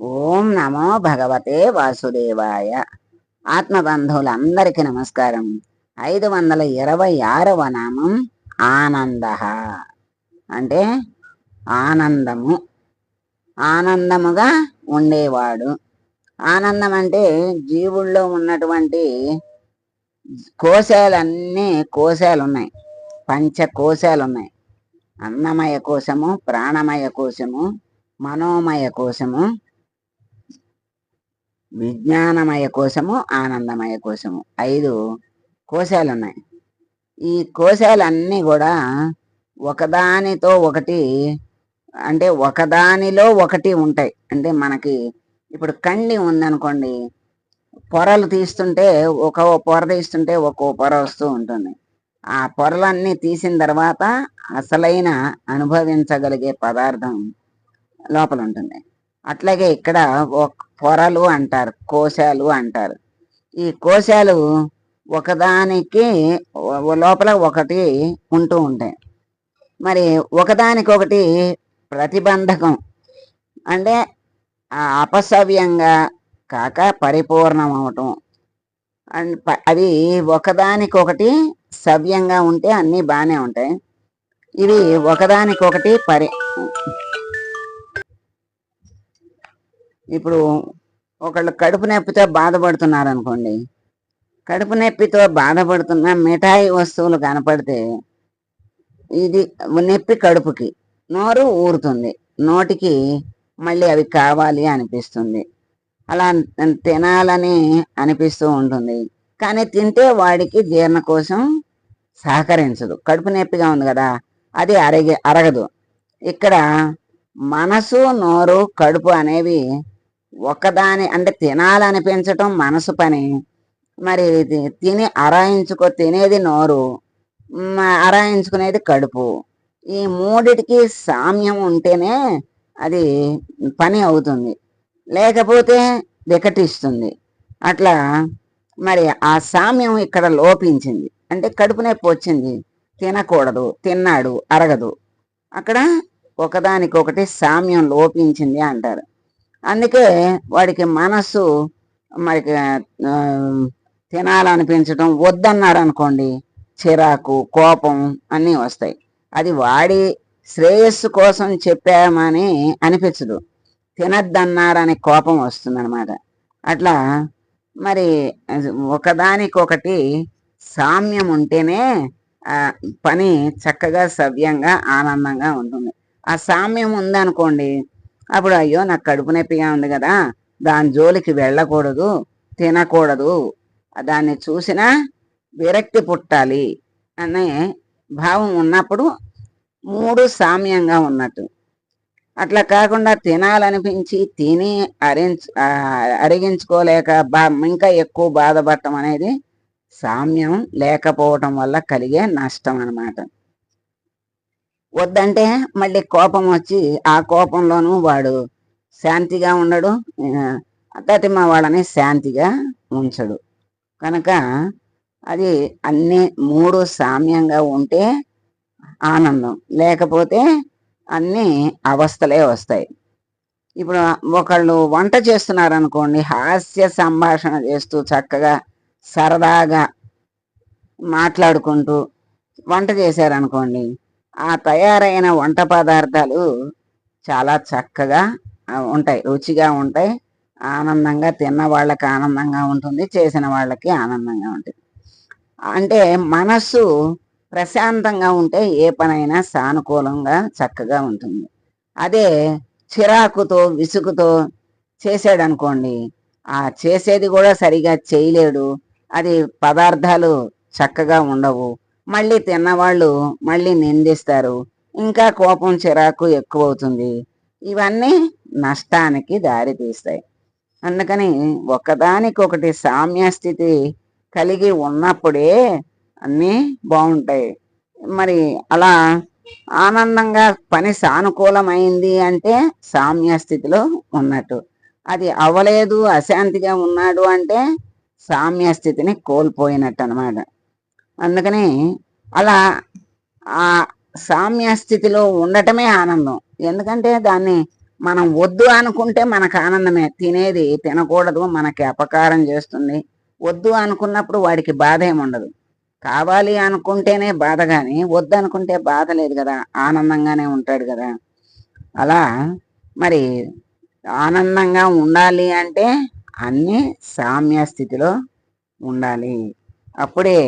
ఓం నమో భగవతే వాసుదేవాయ. ఆత్మబంధువులందరికీ నమస్కారం. ఐదు వందల ఇరవై ఆరవ నామం ఆనంద. అంటే ఆనందము. ఆనందముగా ఉండేవాడు. ఆనందం అంటే జీవుల్లో ఉన్నటువంటి కోశాలన్నీ కోశాలు ఉన్నాయి పంచ కోశాలు ఉన్నాయి అన్నమయ కోశము ప్రాణమయ కోశము మనోమయ కోశము విజ్ఞానమయ కోశము ఆనందమయ కోశము ఐదు కోశాలు ఉన్నాయి ఈ కోశాలన్నీ కూడా ఒకదానితో ఒకటి అంటే ఒకదానిలో ఒకటి ఉంటాయి. అంటే మనకి ఇప్పుడు కండి ఉందనుకోండి పొరలు తీస్తుంటే ఒక పొర తీస్తుంటే ఒక్కో పొర వస్తూ ఉంటుంది. ఆ పొరలన్నీ తీసిన తర్వాత అసలైన అనుభవించగలిగే పదార్థం లోపల ఉంటుంది. అట్లాగే ఇక్కడ ఒక పొరలు అంటారు కోశాలు అంటారు. ఈ కోశాలు ఒకదానికి లోపల ఒకటి ఉంటూ ఉంటాయి. మరి ఒకదానికొకటి ప్రతిబంధకం అంటే ఆ అపసవ్యంగా కాక పరిపూర్ణం అవటం అండ్ ప- అవి ఒకదానికొకటి సవ్యంగా ఉంటే అన్నీ బాగానే ఉంటాయి. ఇవి ఒకదానికొకటి పరి ఇప్పుడు ఒకళ్ళు కడుపు నొప్పితో బాధపడుతున్నారు అనుకోండి కడుపు నొప్పితో బాధపడుతున్న మిఠాయి వస్తువులు కనపడితే ఇది నొప్పి కడుపుకి నోరు ఊరుతుంది నోటికి మళ్ళీ అవి కావాలి అనిపిస్తుంది. అలా తినాలని అనిపిస్తూ ఉంటుంది. కానీ తింటే వాడికి జీర్ణ కోసం సహకరించదు. కడుపు నొప్పిగా ఉంది కదా అది అరగ అరగదు. ఇక్కడ మనసు నోరు కడుపు అనేవి ఒకదాని అంటే తినాలనిపించటం మనసు పని. మరి ఇది తిని అరాయించుకో తినేది నోరు అరాయించుకునేది కడుపు. ఈ మూడిటికి సామ్యం ఉంటేనే అది పని అవుతుంది. లేకపోతే వికటిస్తుంది. అట్లా మరి ఆ సామ్యం ఇక్కడ లోపించింది. అంటే కడుపు నొప్పి వచ్చింది. తినకూడదు తిన్నాడు అరగదు. అక్కడ ఒకదానికొకటి సామ్యం లోపించింది అంటారు. అందుకే వాడికి మనస్సు మనకి తినాలనిపించడం వద్దన్నాడు అనుకోండి చిరాకు కోపం అన్నీ వస్తాయి. అది వాడి శ్రేయస్సు కోసం చెప్పామని అనిపించదు. తినద్దన్నారని కోపం వస్తుందన్నమాట. అట్లా మరి ఒకదానికొకటి సామ్యం ఉంటేనే పని చక్కగా సవ్యంగా ఆనందంగా ఉంటుంది. ఆ సామ్యం ఉందనుకోండి అప్పుడు అయ్యో నాకు కడుపు నొప్పిగా ఉంది కదా దాని జోలికి వెళ్ళకూడదు తినకూడదు దాన్ని చూసినా విరక్తి పుట్టాలి అనే భావం ఉన్నప్పుడు మూడు సామ్యంగా ఉన్నట్టు. అట్లా కాకుండా తినాలనిపించి తిని అరించ అరిగించుకోలేక బా ఇంకా ఎక్కువ బాధపడటం అనేది సామ్యం లేకపోవటం వల్ల కలిగే నష్టం అన్నమాట. వద్దంటే మళ్ళీ కోపం వచ్చి ఆ కోపంలోనూ వాడు శాంతిగా ఉండడు. తటిమ వాళ్ళని శాంతిగా ఉంచడు. కనుక అది అన్ని మూడు సామ్యంగా ఉంటే ఆనందం. లేకపోతే అన్ని అవస్థలే వస్తాయి. ఇప్పుడు ఒకళ్ళు వంట చేస్తున్నారు అనుకోండి హాస్య సంభాషణ చేస్తూ చక్కగా సరదాగా మాట్లాడుకుంటూ వంట చేశారనుకోండి ఆ తయారైన వంట పదార్థాలు చాలా చక్కగా ఉంటాయి రుచిగా ఉంటాయి. ఆనందంగా తిన్న వాళ్ళకి ఆనందంగా ఉంటుంది చేసిన వాళ్ళకి ఆనందంగా ఉంటుంది. అంటే మనస్సు ప్రశాంతంగా ఉంటే ఏ పనైనా సానుకూలంగా చక్కగా ఉంటుంది. అదే చిరాకుతో విసుగుతో చేసాడనుకోండి ఆ చేసేది కూడా సరిగా చేయలేడు. అది పదార్థాలు చక్కగా ఉండవు. మళ్ళీ తిన్నవాళ్ళు మళ్ళీ నిందిస్తారు. ఇంకా కోపం చిరాకు ఎక్కువ అవుతుంది ఇవన్నీ నష్టానికి దారితీస్తాయి అందుకని ఒకదానికొకటి సామ్య స్థితి కలిగి ఉన్నప్పుడే అన్నీ బాగుంటాయి. మరి అలా ఆనందంగా పని సానుకూలమైంది అంటే సామ్య స్థితిలో ఉన్నట్టు. అది అవ్వలేదు అశాంతిగా ఉన్నాడు అంటే సామ్య స్థితిని కోల్పోయినట్టు అనమాట అందుకని అలా ఆ సామ్య స్థితిలో ఉండటమే ఆనందం. ఎందుకంటే దాన్ని మనం వద్దు అనుకుంటే మనకు ఆనందమే. తినేది తినకూడదు మనకి అపకారం చేస్తుంది. వద్దు అనుకున్నప్పుడు వాడికి బాధ ఏముండదు కావాలి అనుకుంటేనే బాధ కానీ వద్దు అనుకుంటే బాధ లేదు కదా ఆనందంగానే ఉంటాడు కదా. అలా మరి ఆనందంగా ఉండాలి అంటే అన్నీ సామ్య స్థితిలో ఉండాలి. అప్పుడే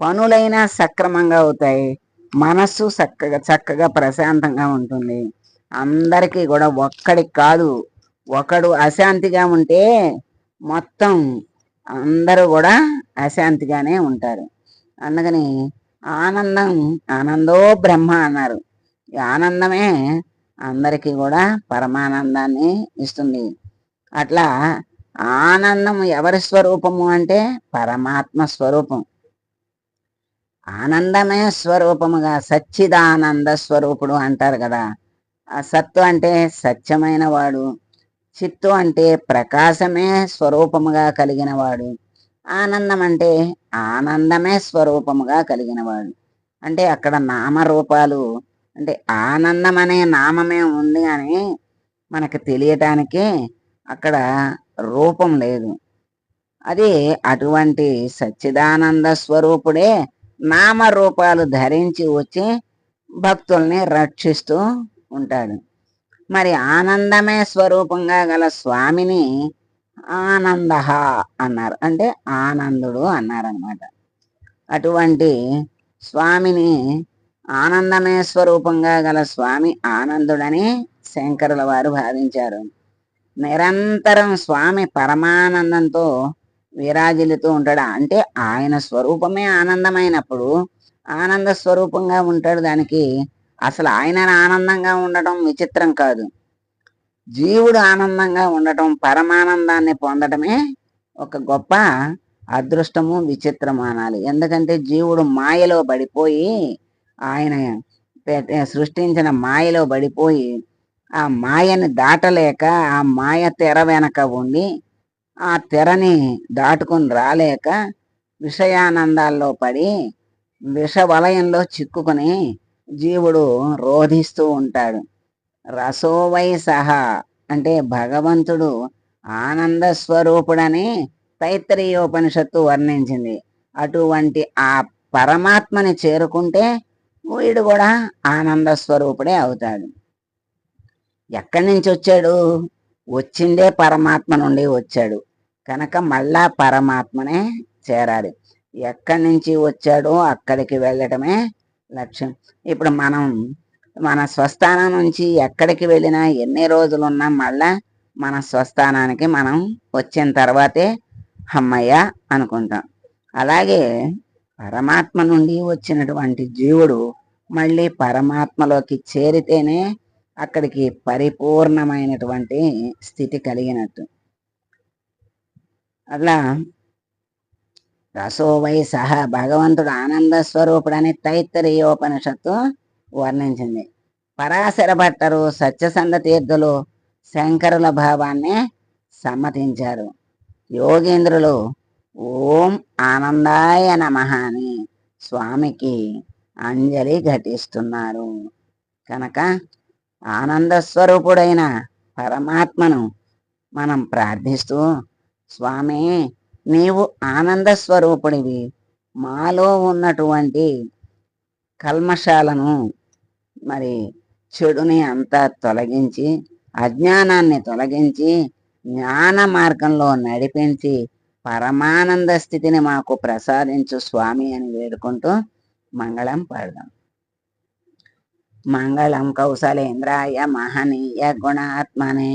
పనులైనా సక్రమంగా అవుతాయి. మనస్సు చక్కగా చక్కగా ప్రశాంతంగా ఉంటుంది. అందరికీ కూడా ఒక్కడికి కాదు ఒకడు అశాంతిగా ఉంటే మొత్తం అందరూ కూడా అశాంతిగానే ఉంటారు. అందుకని ఆనందం ఆనందో బ్రహ్మ అన్నారు. ఈ ఆనందమే అందరికీ కూడా పరమానందాన్ని ఇస్తుంది. అట్లా ఆనందం ఎవరి స్వరూపము అంటే పరమాత్మ స్వరూపం. ఆనందమే స్వరూపముగా సచ్చిదానంద స్వరూపుడు అంటారు కదా. ఆ సత్తు అంటే సత్యమైన వాడు చిత్తు అంటే ప్రకాశమే స్వరూపముగా కలిగిన వాడు ఆనందం అంటే ఆనందమే స్వరూపముగా కలిగిన వాడు. అంటే అక్కడ నామరూపాలు అంటే ఆనందం అనే నామమే ఉంది అని మనకు తెలియటానికి అక్కడ రూపం లేదు. అది అటువంటి సచ్చిదానంద స్వరూపుడే నామరూపాలు ధరించి వచ్చి భక్తుల్ని రక్షిస్తూ ఉంటాడు. మరి ఆనందమే స్వరూపంగా గల స్వామిని ఆనంద అన్నారు. అంటే ఆనందుడు అన్నారనమాట అటువంటి స్వామిని ఆనందమే స్వరూపంగా గల స్వామి ఆనందుడని శంకరుల వారు భావించారు. నిరంతరం స్వామి పరమానందంతో విరాజిల్లుతూ ఉంటాడు? అంటే ఆయన స్వరూపమే ఆనందమైనప్పుడు ఆనంద స్వరూపంగా ఉంటాడు దానికి. అసలు ఆయన ఆనందంగా ఉండటం విచిత్రం కాదు. జీవుడు ఆనందంగా ఉండటం పరమానందాన్ని పొందటమే ఒక గొప్ప అదృష్టము విచిత్రము అనాలి ఎందుకంటే జీవుడు మాయలో పడిపోయి ఆయన సృష్టించిన మాయలో పడిపోయి ఆ మాయని దాటలేక ఆ మాయ తెర వెనక ఉండి ఆ తెరని దాటుకుని రాలేక విషయానందాల్లో పడి విష వలయంలో చిక్కుకుని జీవుడు రోధిస్తూ ఉంటాడు. రసోవై సహా అంటే భగవంతుడు ఆనంద స్వరూపుడని తైత్తరీయోపనిషత్తు వర్ణించింది. అటువంటి ఆ పరమాత్మని చేరుకుంటే వీడు కూడా ఆనంద స్వరూపుడే అవుతాడు. ఎక్కడి నుంచి వచ్చాడు? వచ్చిందే పరమాత్మ నుండి వచ్చాడు. కనుక మళ్ళా పరమాత్మనే చేరాలి. ఎక్కడి నుంచి వచ్చాడో అక్కడికి వెళ్ళటమే లక్ష్యం. ఇప్పుడు మనం మన స్వస్థానం నుంచి ఎక్కడికి వెళ్ళినా ఎన్ని రోజులు ఉన్నా మళ్ళా మన స్వస్థానానికి మనం వచ్చిన తర్వాతే అమ్మయ్య అనుకుంటాం. అలాగే పరమాత్మ నుండి వచ్చినటువంటి జీవుడు మళ్ళీ పరమాత్మలోకి చేరితేనే అక్కడికి పరిపూర్ణమైనటువంటి స్థితి కలిగినట్టు. అట్లా. రసోవై సహా భగవంతుడు ఆనంద స్వరూపుడని తైత్తరీయోపనిషత్తు వర్ణించింది. పరాశర భట్టరు సత్యసంధ తీర్థులు శంకరుల భావాన్ని సమ్మతించారు. యోగేంద్రులు ఓం ఆనందాయ నమ అని స్వామికి అంజలి ఘటిస్తున్నారు. కనుక ఆనంద స్వరూపుడైన పరమాత్మను మనం ప్రార్థిస్తూ స్వామి నీవు ఆనంద స్వరూపుడివి. మాలో ఉన్నటువంటి కల్మషాలను మరి చెడుని అంతా తొలగించి అజ్ఞానాన్ని తొలగించి జ్ఞాన మార్గంలో నడిపించి పరమానంద స్థితిని మాకు ప్రసాదించు స్వామి అని వేడుకుంటూ మంగళం పాడదాం. మంగళం కౌశలేంద్రాయ మహనీయ గుణాత్మనే.